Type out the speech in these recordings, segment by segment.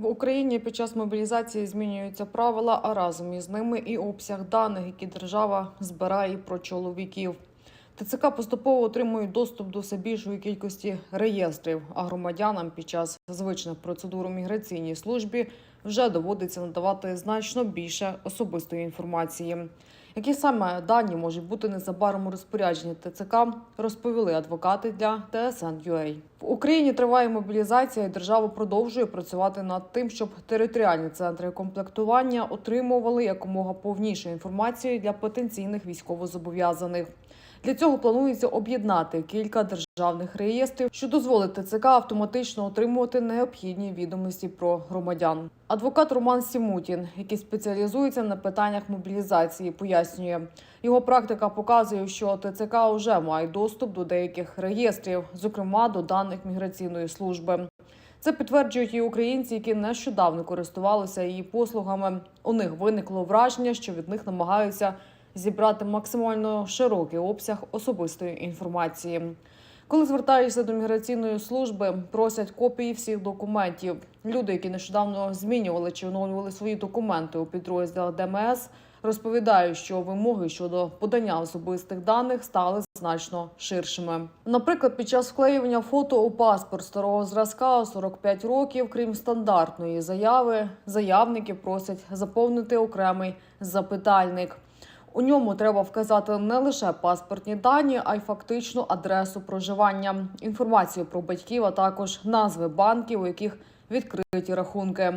В Україні під час мобілізації змінюються правила, а разом із ними і обсяг даних, які держава збирає про чоловіків. ТЦК поступово отримують доступ до все більшої кількості реєстрів, а громадянам під час звичних процедур у міграційній службі вже доводиться надавати значно більше особистої інформації. Які саме дані можуть бути незабаром у розпорядженні ТЦК, розповіли адвокати для TSN.ua. В Україні триває мобілізація, і держава продовжує працювати над тим, щоб територіальні центри комплектування отримували якомога повніше інформацію для потенційних військовозобов'язаних. Для цього планується об'єднати кілька державних реєстрів, що дозволить ТЦК автоматично отримувати необхідні відомості про громадян. Адвокат Роман Сімутін, який спеціалізується на питаннях мобілізації, пояснює, його практика показує, що ТЦК вже має доступ до деяких реєстрів, зокрема до даних міграційної служби. Це підтверджують і українці, які нещодавно користувалися її послугами. У них виникло враження, що від них намагаються зібрати максимально широкий обсяг особистої інформації. Коли звертаєшся до міграційної служби, просять копії всіх документів. Люди, які нещодавно змінювали чи оновлювали свої документи у підрозділах ДМС, розповідають, що вимоги щодо подання особистих даних стали значно ширшими. Наприклад, під час вклеювання фото у паспорт старого зразка 45 років, крім стандартної заяви, заявники просять заповнити окремий запитальник. У ньому треба вказати не лише паспортні дані, а й фактичну адресу проживання, інформацію про батьків, а також назви банків, у яких відкриті рахунки.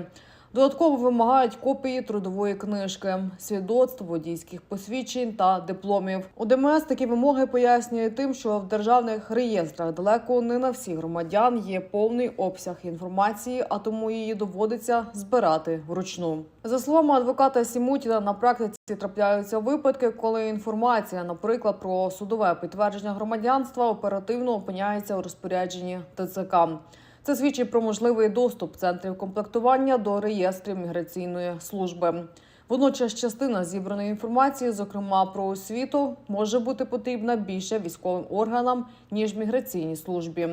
Додатково вимагають копії трудової книжки, свідоцтв, водійських посвідчень та дипломів. У ДМС такі вимоги пояснює тим, що в державних реєстрах далеко не на всіх громадян є повний обсяг інформації, а тому її доводиться збирати вручну. За словами адвоката Сімутіна, на практиці трапляються випадки, коли інформація, наприклад, про судове підтвердження громадянства, оперативно опиняється у розпорядженні ТЦК. Це свідчить про можливий доступ центрів комплектування до реєстрів міграційної служби. Водночас частина зібраної інформації, зокрема про освіту, може бути потрібна більше військовим органам ніж міграційній службі.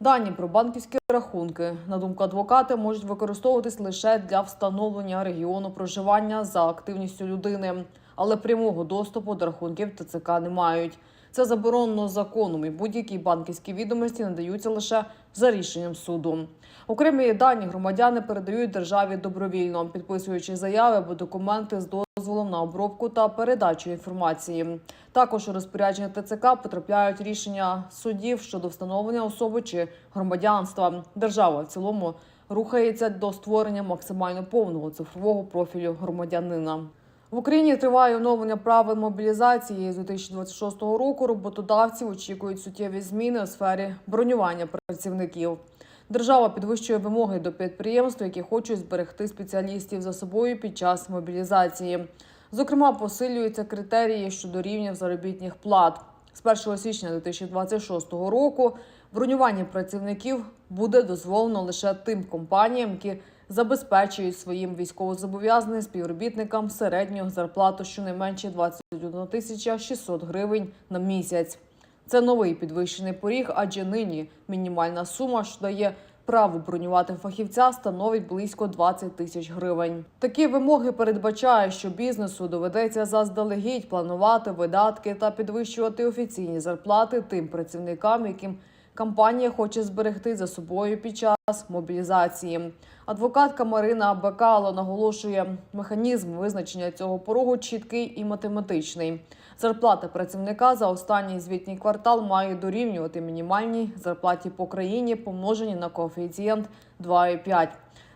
Дані про банківські рахунки, на думку адвоката, можуть використовуватись лише для встановлення регіону проживання за активністю людини, але прямого доступу до рахунків ТЦК не мають. Це заборонено законом, і будь-які банківські відомості надаються лише за рішенням суду. Окремі дані громадяни передають державі добровільно, підписуючи заяви або документи з дозволом на обробку та передачу інформації. Також у розпорядження ТЦК потрапляють рішення судів щодо встановлення особи чи громадянства. Держава в цілому рухається до створення максимально повного цифрового профілю громадянина. В Україні триває оновлення правил мобілізації з 2026 року. Роботодавці очікують суттєві зміни у сфері бронювання працівників. Держава підвищує вимоги до підприємств, які хочуть зберегти спеціалістів за собою під час мобілізації. Зокрема, посилюються критерії щодо рівнів заробітних плат. З 1 січня 2026 року бронювання працівників буде дозволено лише тим компаніям, які забезпечують своїм військовозобов'язаним співробітникам середню зарплату щонайменше 21 тисяча 600 гривень на місяць. Це новий підвищений поріг, адже нині мінімальна сума, що дає право бронювати фахівця, становить близько 20 тисяч гривень. Такі вимоги передбачають, що бізнесу доведеться заздалегідь планувати видатки та підвищувати офіційні зарплати тим працівникам, яким Компанія хоче зберегти за собою під час мобілізації. Адвокатка Марина Бекало наголошує, механізм визначення цього порогу чіткий і математичний. Зарплата працівника за останній звітній квартал має дорівнювати мінімальній зарплаті по країні, помножені на коефіцієнт 2,5.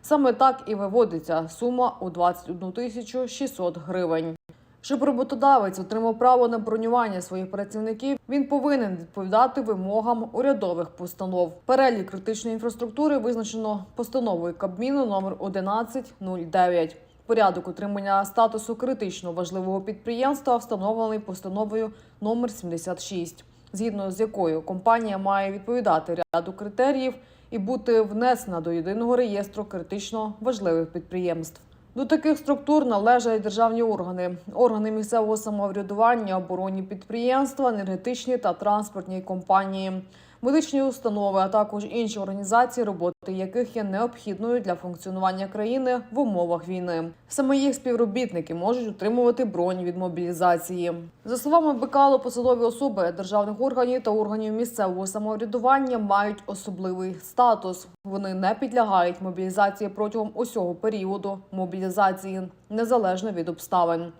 Саме так і виводиться сума у 21 тисячу 600 гривень. Щоб роботодавець отримав право на бронювання своїх працівників, він повинен відповідати вимогам урядових постанов. Перелік критичної інфраструктури визначено постановою Кабміну номер 1109. Порядок отримання статусу критично важливого підприємства встановлений постановою номер 76, згідно з якою компанія має відповідати ряду критеріїв і бути внесена до єдиного реєстру критично важливих підприємств. До таких структур належать державні органи, органи місцевого самоврядування, оборонні підприємства, енергетичні та транспортні компанії. Медичні установи, а також інші організації, роботи яких є необхідною для функціонування країни в умовах війни. Саме їх співробітники можуть отримувати бронь від мобілізації. За словами Бекало, посадові особи державних органів та органів місцевого самоврядування мають особливий статус. Вони не підлягають мобілізації протягом усього періоду мобілізації, незалежно від обставин.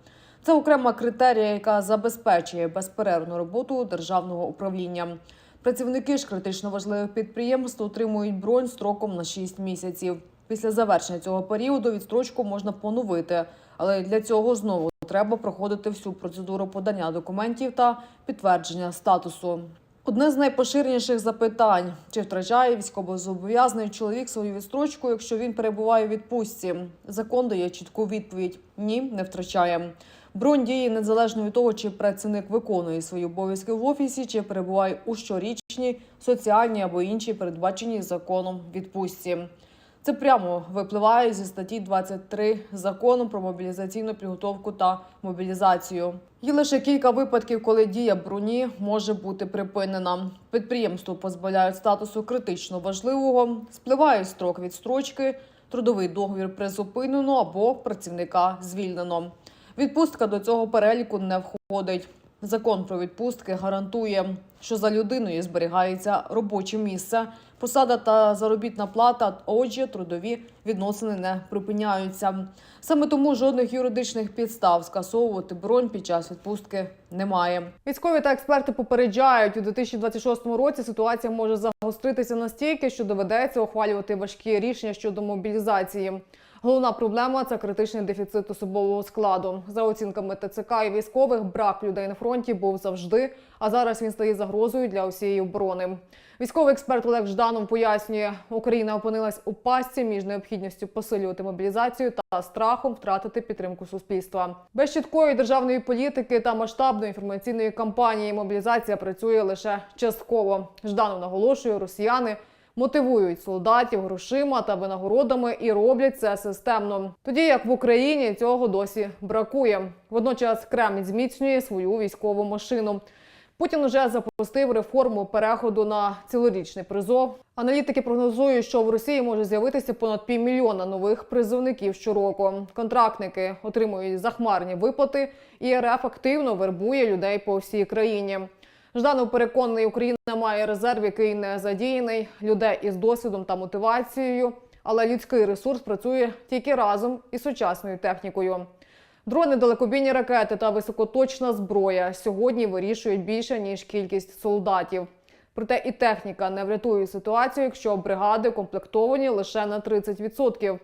Це окрема критерія, яка забезпечує безперервну роботу державного управління. Працівники ж критично важливих підприємств отримують бронь строком на 6 місяців. Після завершення цього періоду відстрочку можна поновити, але для цього знову треба проходити всю процедуру подання документів та підтвердження статусу. Одне з найпоширеніших запитань: чи втрачає військовозобов'язаний чоловік свою відстрочку, якщо він перебуває у відпустці? Закон дає чітку відповідь: ні, не втрачає. Бронь діє незалежно від того, чи працівник виконує свої обов'язки в офісі, чи перебуває у щорічній, соціальній або іншій передбаченій законом відпустці. Це прямо випливає зі статті 23 закону про мобілізаційну підготовку та мобілізацію. Є лише кілька випадків, коли дія броні може бути припинена. Підприємству позбавляють статусу критично важливого, спливає строк відстрочки, трудовий договір призупинено або працівника звільнено. Відпустка до цього переліку не входить. Закон про відпустки гарантує, що за людиною зберігається робоче місце, посада та заробітна плата. Отже, трудові відносини не припиняються. Саме тому жодних юридичних підстав скасовувати бронь під час відпустки немає. Військові та експерти попереджають, у 2026 році ситуація може загостритися настільки, що доведеться ухвалювати важкі рішення щодо мобілізації. Головна проблема це критичний дефіцит особового складу. За оцінками ТЦК і військових, брак людей на фронті був завжди, а зараз він стає загрозою для усієї оборони. Військовий експерт Олег Жданов пояснює, Україна опинилась у пастці між необхідністю посилювати мобілізацію та страхом втратити підтримку суспільства. Без чіткої державної політики та масштабної інформаційної кампанії мобілізація працює лише частково. Жданов наголошує, росіяни мотивують солдатів грошима та винагородами і роблять це системно. Тоді як в Україні цього досі бракує. Водночас Кремль зміцнює свою військову машину. Путін уже запустив реформу переходу на цілорічний призов. Аналітики прогнозують, що в Росії може з'явитися понад півмільйона нових призовників щороку. Контрактники отримують захмарні виплати, і РФ активно вербує людей по всій країні. Жданов переконаний, Україна має резерв, який не задіяний, людей із досвідом та мотивацією, але людський ресурс працює тільки разом із сучасною технікою. Дрони, далекобійні ракети та високоточна зброя сьогодні вирішують більше ніж кількість солдатів. Проте і техніка не врятує ситуацію, якщо бригади комплектовані лише на 30%.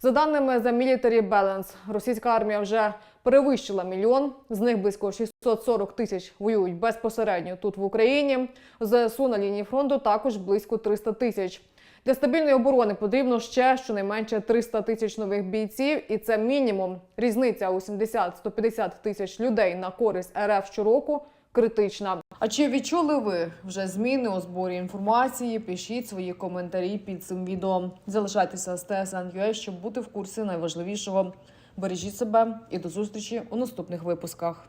За даними The Military Balance, російська армія вже перевищила мільйон. З них близько 640 тисяч воюють безпосередньо тут в Україні. ЗСУ на лінії фронту також близько 300 тисяч. Для стабільної оборони потрібно ще щонайменше 300 тисяч нових бійців, і це мінімум. Різниця у 70-150 тисяч людей на користь РФ щороку критична. А чи відчули ви вже зміни у зборі інформації? Пишіть свої коментарі під цим відео. Залишайтеся з TSN.ua, щоб бути в курсі найважливішого. Бережіть себе і до зустрічі у наступних випусках.